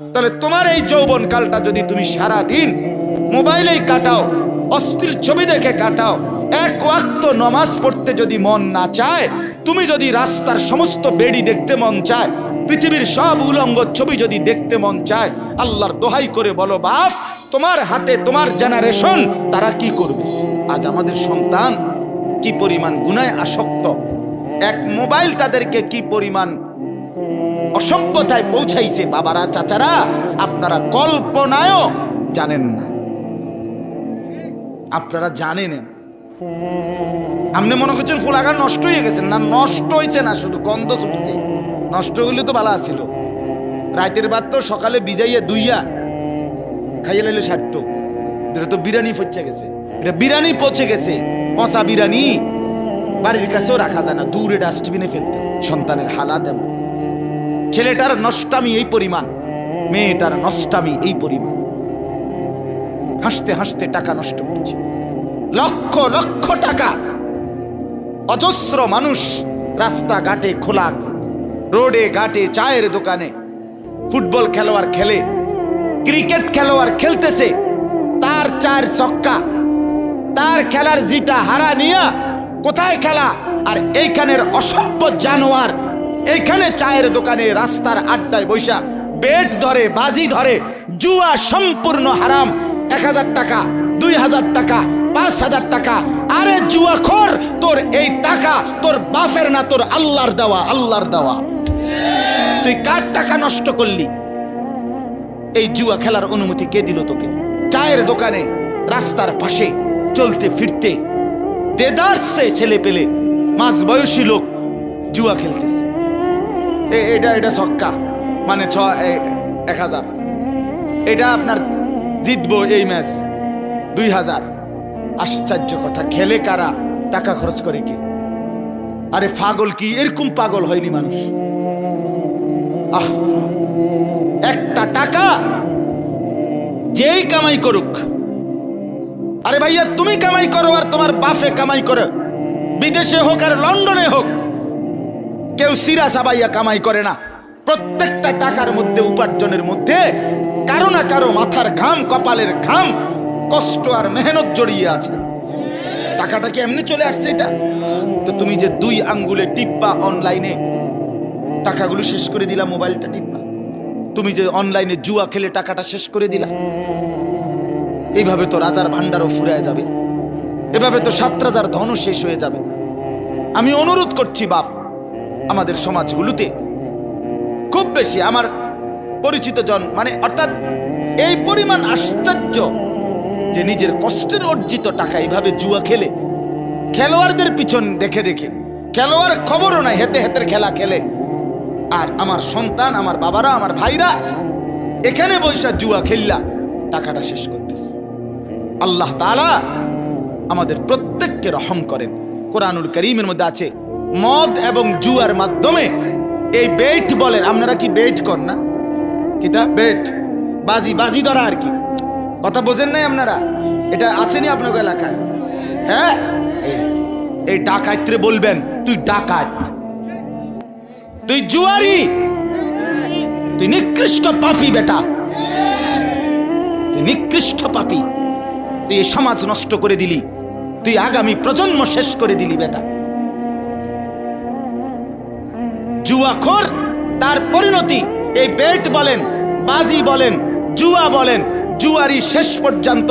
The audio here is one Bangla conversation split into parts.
তাহলে তোমার এই যৌবন কালটা যদি তুমি সারা দিন মোবাইলেই কাটাও অস্থির ছবি দেখে কাটাও, এক ওয়াক্ত নমাজ পড়তে যদি মন না চায়, তুমি যদি রাস্তার সমস্ত বেড়ি দেখতে মন চায়, পৃথিবীর সব উলঙ্গ ছবি যদি দেখতে মন চায়, আল্লাহর দোহাই করে বলো, বাপ, তোমার হাতে তোমার জেনারেশন তারা কি করবে? আজ আমাদের সন্তান কি পরিমাণ গুনায় আসক্ত? এক মোবাইল তাদেরকে কি পরিমাণ অসভ্যতায় পৌঁছাইছে বাবারা, চাচারা, আপনারা কল্পনায়ও জানেন না। আপনারা জানেন আপনি মনে করছেন ফুলাগান নষ্ট হয়ে গেছে না, নষ্ট হয়েছে না, শুধু গন্ধ ছুটছে। নষ্ট হইলে তো ভালো আছিল। রাতের বাদ তো সকালে বিজাইয়া দুইয়া খাইয়ে লাইলে সারত। এটা তো বিরিয়ানি পচে গেছে। এটা বিরিয়ানি পচে গেছে। পচা বিরিয়ানি বাড়ির কাছেও রাখা যায় না। দূরে ডাস্টবিনে ফেলতে সন্তানের হালাত এমন। ছেলেটার নষ্টামি এই পরিমাণ, মেয়েটার নষ্টামি এই পরিমাণ। হাসতে হাসতে টাকা নষ্ট করছে। লক্ষ লক্ষ টাকা। অজস্র মানুষ রাস্তাঘাটে খোলা রোডে, ঘাটে, চায়ের দোকানে, ফুটবল খেলোয়াড় খেলে, ক্রিকেট খেলোয়াড় খেলতেছে, তার চার চক্কা তার খেলার জিতা হারা নিয়া কোথায় খেলা? আর এইখানের অসভ্য জানোয়ার এইখানে চায়ের দোকানে রাস্তার আড্ডায় বৈশা বেট ধরে, বাজি ধরে, জুয়া সম্পূর্ণ হারাম। এক হাজার টাকা, দুই হাজার টাকা, পাঁচ হাজার টাকা। আরে জুয়া খর তোর এই টাকা তোর বাপের না, তোর আল্লাহর দেওয়া আল্লাহর দেওয়া। তুই কার টাকা নষ্ট করলি? এই জুয়া খেলার অনুমতি কে দিল তোকে? চায়ের দোকানে, রাস্তার পাশে, চলতে ফিরতে। দেদারসে ছেলে পেলে মাঝ বয়সী লোক জুয়া খেলতেছে। এটা এটা ছক্কা। মানে ছ এক হাজার। এটা আপনার জিতবো এই ম্যাচ দুই হাজার। আশ্চর্য কথা, খেলে কারা? টাকা খরচ করে কি? আরে পাগল কি? এরকম পাগল হয়নি মানুষ। আহ, একটা টাকা যেই কামাই করুক। আরে ভাইয়া, তুমি কামাই করো আর তোমার বাফে কামাই করো। বিদেশে হোক আর লন্ডনে হোক কেউ সিরা সাবাইয়া কামাই করে না। প্রত্যেকটা টাকার মধ্যে, উপার্জনের মধ্যে কারও না কারও মাথার ঘাম, কপালের ঘাম, কষ্ট আর মেহনত জড়িয়ে আছে। টাকাটা কি এমনি চলে আসছে এটা? তো তুমি যে দুই আঙ্গুলে টিপ্পা অনলাইনে টাকাগুলো শেষ করে দিলা, মোবাইলটা টিপ্পা। তুমি যে অনলাইনে জুয়া খেলে টাকাটা শেষ করে দিলা। এইভাবে তো রাজার ভান্ডারও ফুরায় যাবে। এভাবে তো সাত রাজার ধনও শেষ হয়ে যাবে। আমি অনুরোধ করছি, বাপ আমাদের সমাজগুলোতে খুব বেশি আমার পরিচিত জন মানে অর্থাৎ এই পরিমাণ আশ্চর্য যে নিজের কষ্টের অর্জিত টাকা এইভাবে জুয়া খেলে, খেলোয়াড়দের পিছন দেখে দেখে, খেলোয়াড় খবরও নাই, হেতে হেতের খেলা খেলে। আর আমার সন্তান, আমার বাবারা, আমার ভাইরা, এখানে বৈশা জুয়া খেললা, টাকাটা শেষ করতেছে। আল্লাহ তাআলা আমাদের প্রত্যেককে রহম করেন। কোরআনুল করিমের মধ্যে আছে মদ এবং জুয়ার মাধ্যমে। এই বেট বলেন, আপনারা কি বেট কর না? কিতা? বেট। বাজি বাজি ধরা আর কি। কথা বোঝেন নাই আপনারা? এটা আছেনি আপনার এলাকায়? হ্যাঁ? এই- ডাকাইত্রে বলবেন, তুই ডাকাত। তুই জুয়ারি। তুই নিকৃষ্ট পাপি বেটা। তুই নিকৃষ্ট পাপি। তুই সমাজ নষ্ট করে দিলি। তুই আগামী প্রজন্ম শেষ করে দিলি বেটা। জুয়াখোর তার পরিণতি, এই বেট বলেন, বাজি বলেন, জুয়া বলেন, জুয়ারি শেষ পর্যন্ত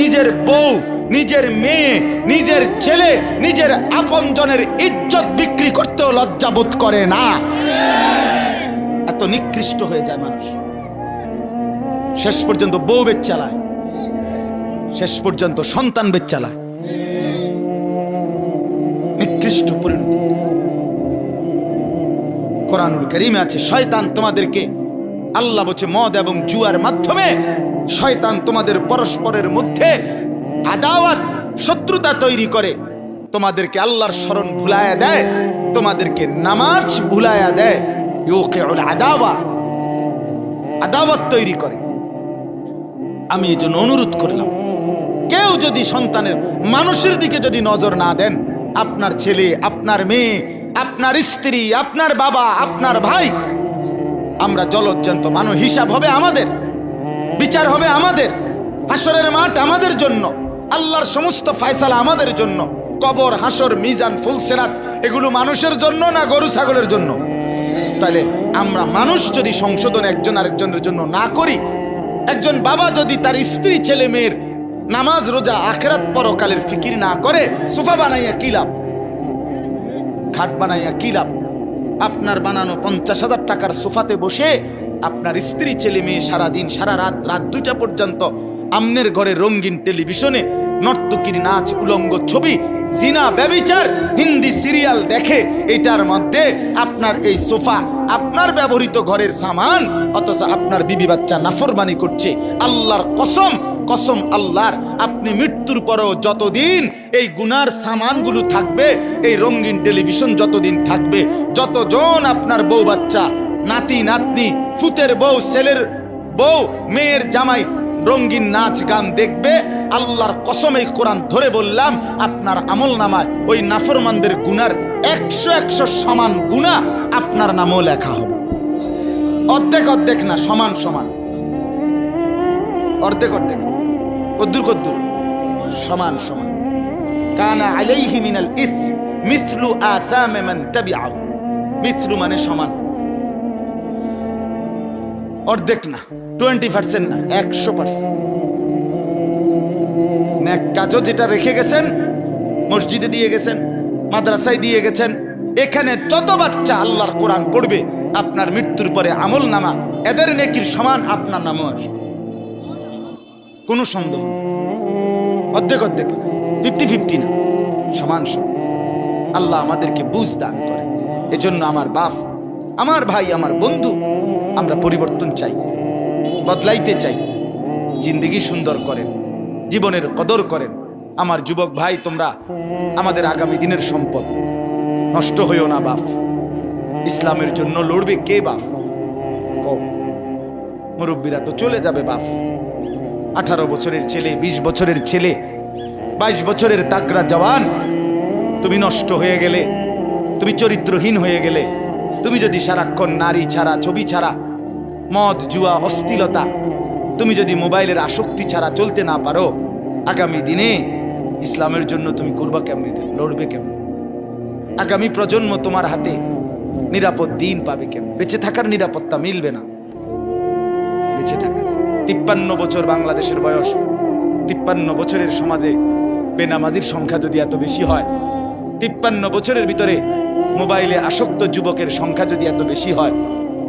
নিজের বউ, নিজের মেয়ে, নিজের ছেলে, নিজের আপনজনের ইজ্জত বিক্রি করতেও লজ্জাবোধ করে না। এত নিকৃষ্ট হয়ে যায় মানুষ। শেষ পর্যন্ত বউ বেচ চালায়। শেষ পর্যন্ত সন্তান বেচ চালায়। নিকৃষ্ট পরিণতি। কোরআনুল করিমে আছে, শয়তান তোমাদেরকে, আল্লাহ বলছে মদ এবং জুয়ার মাধ্যমে শয়তান তোমাদের পরস্পরের মধ্যে আদাওয়াত, শত্রুতা তৈরি করে। তোমাদেরকে আল্লাহর স্মরণ ভুলায়া দেয়, তোমাদেরকে নামাজ ভুলায়া দেয়। আদাওয়া, আদাওয়াত তৈরি করে। আমি এই জন্য অনুরোধ করলাম, কেউ যদি সন্তানের, মানুষের দিকে যদি নজর না দেন, আপনার ছেলে, আপনার মেয়ে আপনার স্ত্রী, আপনার বাবা, আপনার ভাই। আমরা জলজ্জান্ত মানুষ, হিসাব হবে আমাদের। বিচার হবে আমাদের। হাসরের মাঠ আমাদের জন্য। আল্লাহর সমস্ত ফায়সালা আমাদের জন্য। কবর, হাসর, মিজান ফুলসেরাত এগুলো মানুষের জন্য না গরু ছাগলের জন্য? তাহলে আমরা মানুষ যদি সংশোধন একজন আরেকজনের জন্য না করি, একজন বাবা যদি তার স্ত্রী, ছেলে, মেয়ের নামাজ, রোজা, আখেরাত পরকালের ফিকির না করে, সোফা বানাইয়া কি লাভ? খাট বানাইয়া কি লাভ? আপনার বানানো পঞ্চাশ হাজার টাকার সোফাতে বসে আপনার স্ত্রী, ছেলে মেয়ে সারাদিন, সারা রাত রাত দুইটা পর্যন্ত আমনের ঘরে রঙিন টেলিভিশনে নর্তকীর নাচ, উলঙ্গ ছবি, জিনা ব্যবিচার, হিন্দি সিরিয়াল দেখে এটার মধ্যে আপনার এই সোফা, আপনার ব্যবহৃত ঘরের সামান, অথচ আপনার বিবি বাচ্চা নাফরমানি করছে। আল্লাহর কসম কসম আল্লাহর, আপনি মৃত্যুর পরেও যতদিন এই গুনার সামানগুলো থাকবে, এই রঙিন টেলিভিশন যতদিন থাকবে, যতজন আপনার বউ বাচ্চা, নাতি, নাতনি, ফুতের বউ, ছেলের বউ, মেয়ের জামাই রঙিন নাচ গান দেখবে, আল্লাহর কসম এই কোরআন ধরে বললাম, আপনার আমল নামায় ওই নাফরমানদের গুনার একশো একশো সমান গুণা আপনার নামও লেখা হবে। অর্ধেক অর্ধেক না, সমান সমান। অর্ধেক অর্ধেক। কদ্দুর কদ্দুর। সমান সমান। কানা আলাইহি মিনাল ইস, মিসলু আসামে মান তাবিআহু। মিসলু মানে সমান। অর্ধেক না টোয়েন্টি পার্সেন্ট না, একশো পার্সেন্ট ন্যাক কাজও যেটা রেখে গেছেন, মসজিদে দিয়ে গেছেন, মাদ্রাসায় দিয়ে গেছেন, এখানে যত বাচ্চা আল্লাহর কোরআন পড়বে, আপনার মৃত্যুর পরে আমল নামা এদের নেকির সমান, আপনার নামও আসবে। কোনো সন্দেহ। অর্ধেক অর্ধেক ফিফটি ফিফটি না, সমান সমান। আল্লাহ আমাদেরকে বুঝ দান করে এজন্য আমার বাপ, আমার ভাই, আমার বন্ধু, আমরা পরিবর্তন চাই, বদলাইতে চাই, জিন্দিগি সুন্দর করেন, জীবনের কদর করেন। আমার যুবক ভাই, তোমরা আমাদের আগামী দিনের সম্পদ। নষ্ট হইও না বাপ। ইসলামের জন্য লড়বে কে বাপ? মুরব্বীরা তো চলে যাবে বাপ। আঠারো বছরের ছেলে ২০ বছরের ছেলে, বাইশ বছরের তাকরা জওয়ান। তুমি নষ্ট হয়ে গেলে, তুমি চরিত্রহীন হয়ে গেলে, তুমি যদি সারাক্ষণ নারী ছাড়া, ছবি ছাড়া, মদ, জুয়া, অস্থিলতা, তুমি যদি মোবাইলের আসক্তি ছাড়া চলতে না পারো, আগামী দিনে ইসলামের জন্য তুমি করবা কেমনি, লড়বে কেমন? আগামী প্রজন্ম তোমার হাতে নিরাপদ দিন পাবে কেমন? বেঁচে থাকার নিরাপত্তা মিলবে না। বেঁচে থাকার তিপ্পান্ন বছর বাংলাদেশের বয়স। তিপ্পান্ন বছরের সমাজে বেনামাজির সংখ্যা যদি এত বেশি হয়, তিপ্পান্ন বছরের ভিতরে মোবাইলে আসক্ত যুবকের সংখ্যা যদি এত বেশি হয়,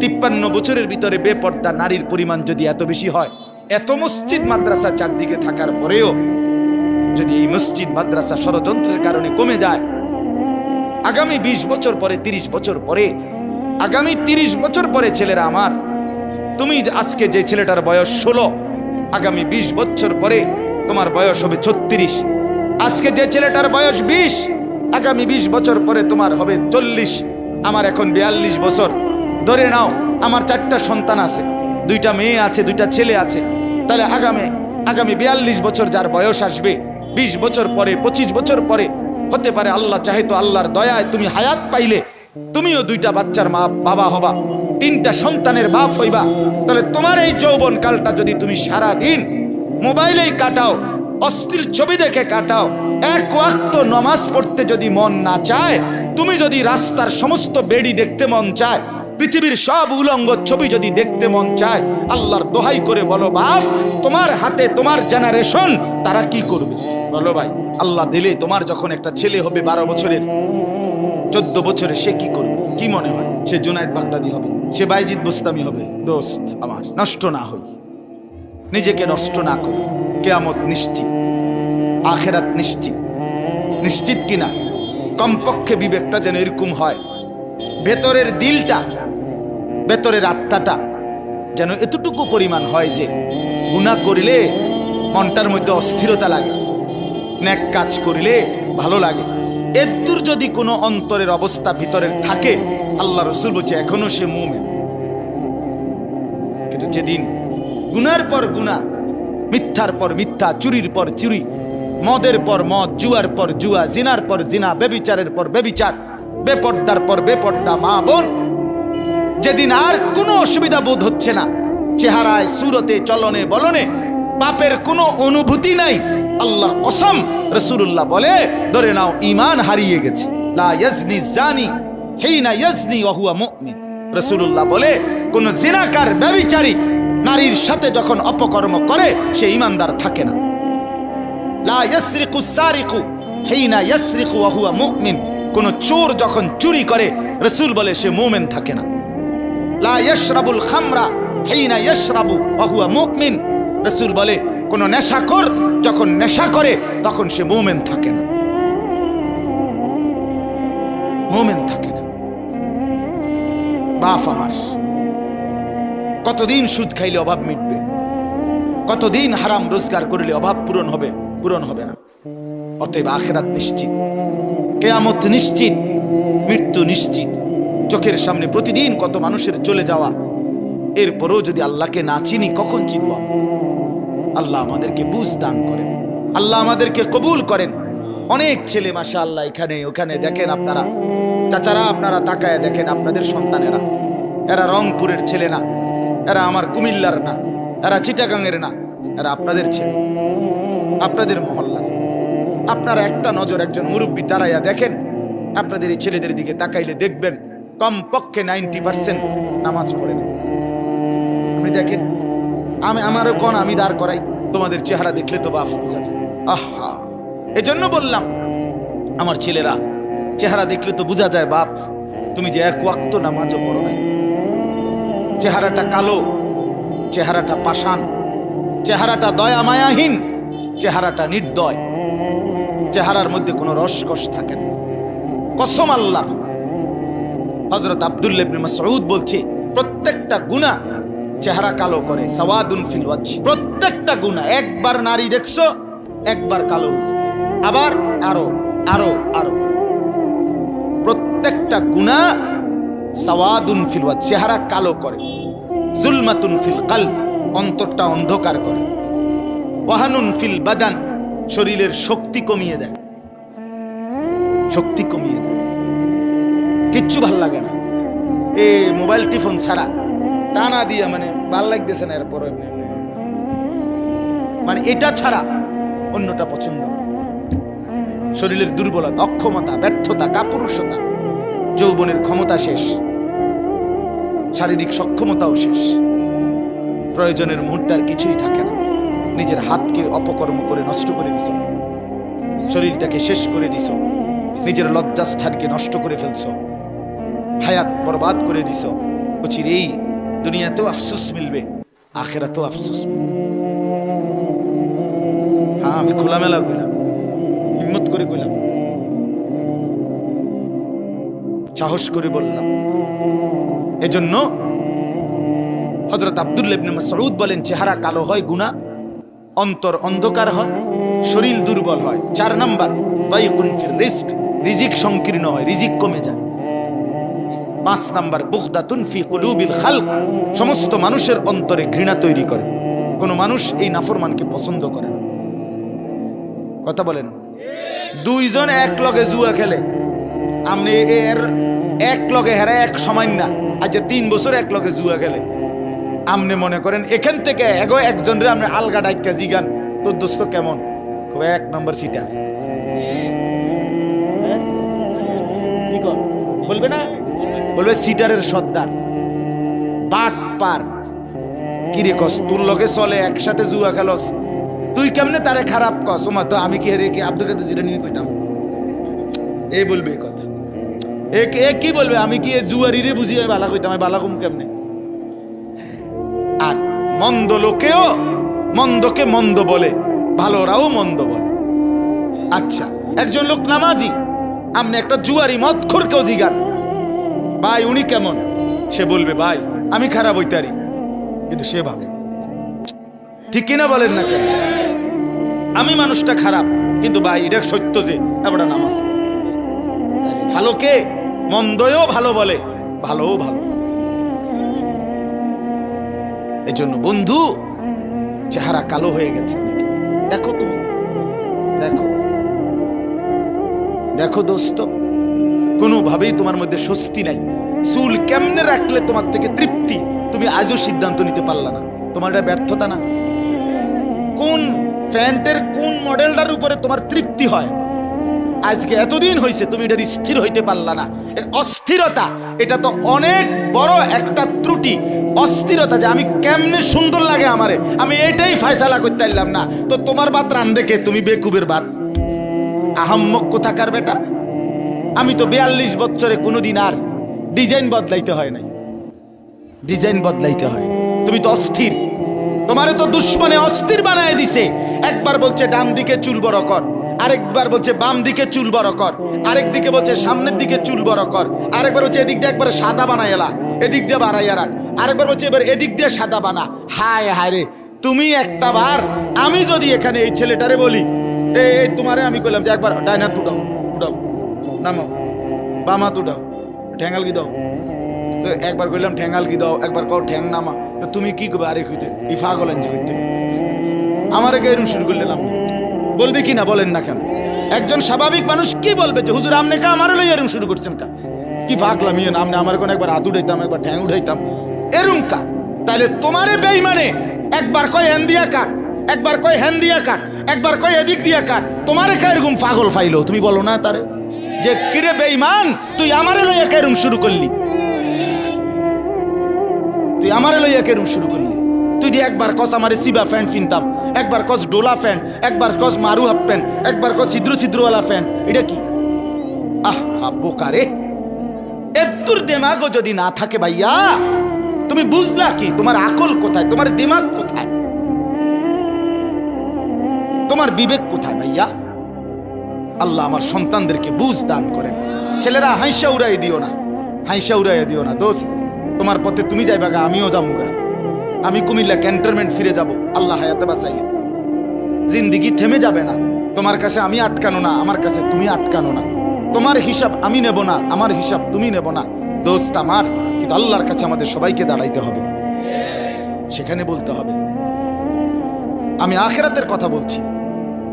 তিপ্পান্ন বছরের ভিতরে বেপর্দা নারীর পরিমাণ যদি এত বেশি হয়, এত মসজিদ মাদ্রাসা চারদিকে থাকার পরেও যদি এই মসজিদ মাদ্রাসা ষড়যন্ত্রের কারণে কমে যায়, আগামী ২০ বছর পরে ৩০ বছর পরে, আগামী ৩০ বছর পরে ছেলেরা আমার তুমি আজকে যে ছেলেটার বয়স ষোলো, আগামী ২০ বছর পরে তোমার বয়স হবে ছত্রিশ। আজকে যে ছেলেটার বয়স বিশ, আগামী ২০ বছর পরে তোমার হবে চল্লিশ। আমার এখন বিয়াল্লিশ বছর। ধরে নাও, আমার চারটা সন্তান আছে। দুইটা মেয়ে আছে, দুইটা ছেলে আছে। তাহলে আগামী আগামী বিয়াল্লিশ বছর যার বয়স আসবে ২০ বছর পরে ২৫ বছর পরে, হতে পারে আল্লাহ চাহে তো আল্লাহর দয়ায় তুমি হায়াত পাইলে, তুমিও দুইটা বাচ্চার মা বাবা হবা। তিনটা সন্তানের বাপ হইবা, তাহলে তোমার এই যৌবন কালটা যদি তুমি সারা দিন মোবাইলেই কাটাও অস্থির ছবি দেখে কাটাও, এক ওয়াক্ত নমাজ পড়তে যদি মন না চায়, তুমি যদি রাস্তার সমস্ত বেড়ি দেখতে মন চায়, পৃথিবীর সব উলঙ্গ ছবি যদি দেখতে মন চায়, আল্লাহর দোহাই করে বলো, বাপ, তোমার হাতে তোমার জেনারেশন তারা কি করবে? বলো ভাই, আল্লাহ দিলে তোমার যখন একটা ছেলে হবে বারো বছরের, চোদ্দ বছরে সে কি করবে? কি মনে হয়? সে জুনায়দ বাগদাদি হবে। সে বাইজিৎ বুস্তামি হবে। দোস্ত আমার, নষ্ট না হই। নিজেকে নষ্ট না করি। কেয়ামত নিশ্চিত। আখেরাত নিশ্চিত। নিশ্চিত কিনা? কমপক্ষে বিবেকটা যেন এরকম হয়। ভেতরের দিলটা, ভেতরের আত্মাটা যেন এতটুকু পরিমাণ হয় যে গুণা করিলে মনটার মধ্যে অস্থিরতা লাগে। ন্যাক কাজ করিলে ভালো লাগে। এদুর যদি কোনো অন্তরের অবস্থা ভিতরের থাকে আল্লাহ রসুল বলছে, এখনও সে মুমেন। কিন্তু যেদিন গুনার পর গুনা মিথ্যার পর মিথ্যা, চুরির পর চুরি, মদের পর মদ, জুয়ার পর জুয়া, জিনার পর জিনা, বেবিচারের পর বেবিচার, বেপর্দার পর বেপর্দা মা বোন, যেদিন আর কোনো অসুবিধা বোধ হচ্ছে না, চেহারায়, সুরতে, চলনে, বলনে, পাপের কোনো অনুভূতি নাই, আল্লাহর কসম রসুল্লাহ বলে, ধরে নাও ইমান হারিয়ে গেছে। লা ইয়াজনি জানি রসুল্লাহ বলে, কোন জিনাকার, ব্যভিচারী নারীর সাথে যখন অপকর্ম করে, সে ইমানদার থাকে না। কোন চোর যখন চুরি করে, রসুল বলে সে মুমিন থাকে না। লা খামরা হিনা ইয়াশরাবু ওয়া হুয়া মুমিন। রসুল বলে, কোন নেশাখোর যখন নেশা করে, তখন সে মোমেন থাকে না। মোমেন থাকে। বাপ আমার। কতদিন সুদ খাইলে অভাব মিটবে? কতদিন হারাম রোজগার করলে অভাব পূরণ হবে পূরণ হবে না? অতএব আখেরাত নিশ্চিত, কেয়ামত নিশ্চিত, মৃত্যু নিশ্চিত। চোখের সামনে প্রতিদিন কত মানুষের চলে যাওয়া, এরপরও যদি আল্লাহকে না চিনি, কখন চিনব? আল্লাহ আমাদেরকে বুঝ দান করেন। আল্লাহ আমাদেরকে কবুল করেন। অনেক ছেলে মাসা আল্লাহ এখানে, ওখানে দেখেন আপনারা। চাচারা, আপনারা তাকায় দেখেন আপনাদের সন্তানেরা। এরা রংপুরের ছেলে না, এরা আমার কুমিল্লার না, এরা চিটাগাংয়ের না, এরা আপনাদের ছেলে, আপনাদের মহল্লার আপনারা একটা নজর একজন মুরব্বী তারাইয়া দেখেন, আপনাদের এই ছেলেদের দিকে তাকাইলে দেখবেন, কমপক্ষে নাইনটি পার্সেন্ট নামাজ পড়ে না। আপনি দেখেন, আমি, আমারও কোন আমি দাঁড় করাই, তোমাদের চেহারা দেখলে তো বাফ বোঝা যায়। আহা! এজন্য বললাম, আমার ছেলেরা, চেহারা দেখলে তো বোঝা যায় বাপ তুমি যে এক ওয়াক্ত নামাজও পড়ো নাই। চেহারাটা কালো, চেহারাটা পাষাণ, চেহারাটা দয়া মায়াহীন চেহারাটা নির্দয়। চেহারার মধ্যে কোনো রসকস থাকে না। কসম আল্লাহ। হজরত আব্দুল্লাহ ইবনে মাসউদ বলছে, প্রত্যেকটা গুনাহ চেহারা কালো করে, সাওয়াদুন ফিল প্রত্যেকটা গুনাহ একবার নারী দেখছ, একবার কালো। আবার আরও আরও আরও। প্রত্যেকটা গুনাহ সাওয়াদুন ফিল ওয়াজ, চেহারা কালো করে। জুলমাতুন ফিল কলব, অন্তরটা অন্ধকার করে। ওয়াহানুন ফিল বাদান, শরীরের শক্তি কমিয়ে দেয়। শক্তি কমিয়ে দেয়। কিচ্ছু ভালো লাগে না। এ মোবাইল টিফোন ছাড়া টানা দিয়া মানে ভালো লাগতেছে না এরপর। মানে এটা ছাড়া অন্যটা পছন্দ শরীরের দুর্বলতা, অক্ষমতা, ব্যর্থতা, কাপুরুষতা। যৌবনের ক্ষমতা শেষ, শারীরিক সক্ষমতাও শেষ। প্রয়োজনের মুহূর্তে আর কিছুই থাকে না। নিজের হাতকে অপকর্ম করে নষ্ট করে দিছ শরীরটাকে শেষ করে দিছ নিজের লজ্জাস্থানকে নষ্ট করে ফেলছ হায়াত বরবাদ করে দিছ বলছি এই দুনিয়াতেও আফসুস মিলবে, আখেরাতেও আফসুস। হ্যাঁ আমি খোলামেলা কইলাম হিম্মত করে কইলাম। সাহস করে বললাম। এজন্য হজরত আব্দুল্লাহ ইবনে মাসউদ বলেন, চেহারা কালো হয়, গুণা, অন্তর অন্ধকার হয়, শরীর দুর্বল হয়। চার নাম্বার, বাইকুন ফির রিস্ক রিজিক সংকীর্ণ হয়, রিজিক কমে যায়। পাঁচ নাম্বার বুখদাতুন ফি কুলুবিল খালক, সমস্ত মানুষের অন্তরে ঘৃণা তৈরি করে। কোনো মানুষ এই নাফরমানকে পছন্দ করে না। কথা বলেন। দুইজন এক লগে জুয়া খেলে। আপনি এর এক লগে হেরা এক সময় না। আজ তিন বছর এক লগে জুয়া গেলে। আপনি মনে করেন, এখান থেকে এগো একজন রে আপনি আলগা ডাইকা জিগান। তোর দোস্ত কেমন? এক নম্বর সিটার। কর? বলবে না? বলবে সিটারের সর্দার। বাট পার। কি রে কস, তোর লগে চলে, একসাথে জুয়া খেলস। তুই কেমনে তারে খারাপ কস? ওমা তো আমি কি হেরে কি আব্দুল কাদের জিরা নিয়ে কইতাম? এই বলবে কথা। এ কি বলবে? আমি কি এ জুয়ারি রে বুঝি আমি বালা কইতাম? আমি বালা কম কেমনে? আর মন্দ লোকেও মন্দকে মন্দ বলে, ভালোরাও মন্দ বলে। আচ্ছা একজন লোক নামাজি আপনি একটা জুয়ারি মদ খোরকেও জিগান। ভাই, উনি কেমন? সে বলবে, ভাই, আমি খারাপ হইতারি। কিন্তু সে ভালো। ঠিক কিনা বলেন না কেন? আমি মানুষটা খারাপ, কিন্তু ভাই, এটা সত্য যে আমরা নামাজ। ভালো কে? মন্দও ভালো বলে, ভালোও ভালো। এই জন্য বন্ধু, চেহারা কালো হয়ে গেছে দেখো তুমি দেখো। দেখো দোস্ত, কোনোভাবেই তোমার মধ্যে স্বস্তি নাই। চুল কেমনে রাখলে তোমার থেকে তৃপ্তি? তুমি আজও সিদ্ধান্ত নিতে পারলা না। তোমার এটা ব্যর্থতা না। কোন প্যান্টের কোন মডেলটার উপরে তোমার তৃপ্তি হয়? আজকে এতদিন হয়েছে তুমি এটার স্থির হইতে পারলা না। অস্থিরতা, এটা তো অনেক বড় একটা ত্রুটি। অস্থিরতা যে আমি কেমনে সুন্দর লাগে আমারে। আমি এটাই ফয়সালা করতে পারলাম না। তো তোমার বাত রান দেখে তুমি বেকুবের বাত। আহাম্মক কোথাকার বেটা? আমি তো বিয়াল্লিশ বছরে কোনোদিন আর ডিজাইন বদলাইতে হয় নাই। ডিজাইন বদলাইতে হয়। তুমি তো অস্থির। তোমারে তো দুশ্মনে অস্থির বানায় দিছে। একবার বলছে, ডান দিকে চুল বড় কর। আরেকবার বলছে, বাম দিকে চুল বড় কর। আরেক দিকে বলছে, সামনের দিকে চুল বড় কর। আরেকবার বলছে, এদিক দিয়ে একবার সাদা বানাই এলা। এদিক দিয়ে বাড়াইয়া রাখ। আরেকবার বলছে, এবার এদিক দিয়ে সাদা বানা। হায় হায় রে, তুমি একটা বার আমি যদি এখানে এই ছেলেটারে বলি এই তোমারে আমি কইলাম যে, একবার ডাইনার টুটাও টুটাও নামাও, বামা টুটাও ঠ্যাঙ্গাল কি দাও তো একবার কইলাম ঠ্যাঙ্গাল কি দাও একবার কও, ঠ্যাং নামা তো তুমি কি করবে আরে কইতে, ই আনছি কইতে। আমার এরকম শুরু করলাম বলবে কি না বলেন না কেন? একজন স্বাভাবিক মানুষ কি বলবে যে, হুজুর, আমনে কা আমার লই এরকম শুরু করছেন কা? কি ফাঁকলাম ইয়ে আমনে আমার কোন একবার হাত উঠাইতাম, একবার ঠ্যাং উঠাইতাম। এরম কা? তাহলে তোমারে বেইমানে একবার কয় হ্যান দিয়া কাট, একবার কয় হ্যান দিয়া কাট, একবার কয় এদিক দিয়া কাট। তোমারে কা এরকম পাগল ফাইলো? তুমি বলো না তারে। যে, কিরে বেইমান তুই আমারে লইয়া কেরম শুরু করলি? তুই আমারে লইয়া কেরম শুরু করলি। তুই একবার কস আমারে সিবা প্যান্ট কিনতাম একবার কস ডোলা প্যান্ট একবার কস মারু হাফ প্যান্ট একবার কস ছিদ্র ছিদ্রওয়ালা প্যান্ট এটা কি? আহ বোকারে এত্তুর দেমাগও যদি না থাকে ভাইয়া, তুমি বুঝলা কি, তোমার আকল কোথায়, তোমার দিমাগ কোথায়? তোমার বিবেক কোথায় ভাইয়া? আল্লাহ আমার সন্তানদেরকে বুঝ দান করেন। ছেলেরা হাইসা উড়াই দিও না, হাইসা উড়াই দিও না। দোস্ত, তোমার পথে তুমি যাইবা গা আমিও যাব আমি কুমিল্লা ক্যান্টনমেন্ট ফিরে যাব। আল্লাহ হায়াতে বাঁচাইলে। জিন্দিগি থেমে যাবে না। তোমার কাছে আমি আটকানো না, আমার কাছে তুমি আটকানো না। তোমার হিসাব আমি নেব না, আমার হিসাব তুমি নেব না। দোস্ত আমার, কিন্তু আল্লাহর কাছে আমাদের সবাইকে দাঁড়াইতে হবে। সেখানে বলতে হবে। আমি আখেরাতের কথা বলছি।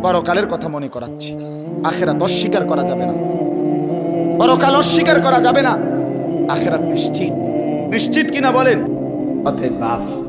পরকালের কথা মনে করাচ্ছি। আখেরাত অস্বীকার করা যাবে না। পরকাল অস্বীকার করা যাবে না। আখেরাত নিশ্চিত। নিশ্চিত কিনা বলেন? অতএব বাপ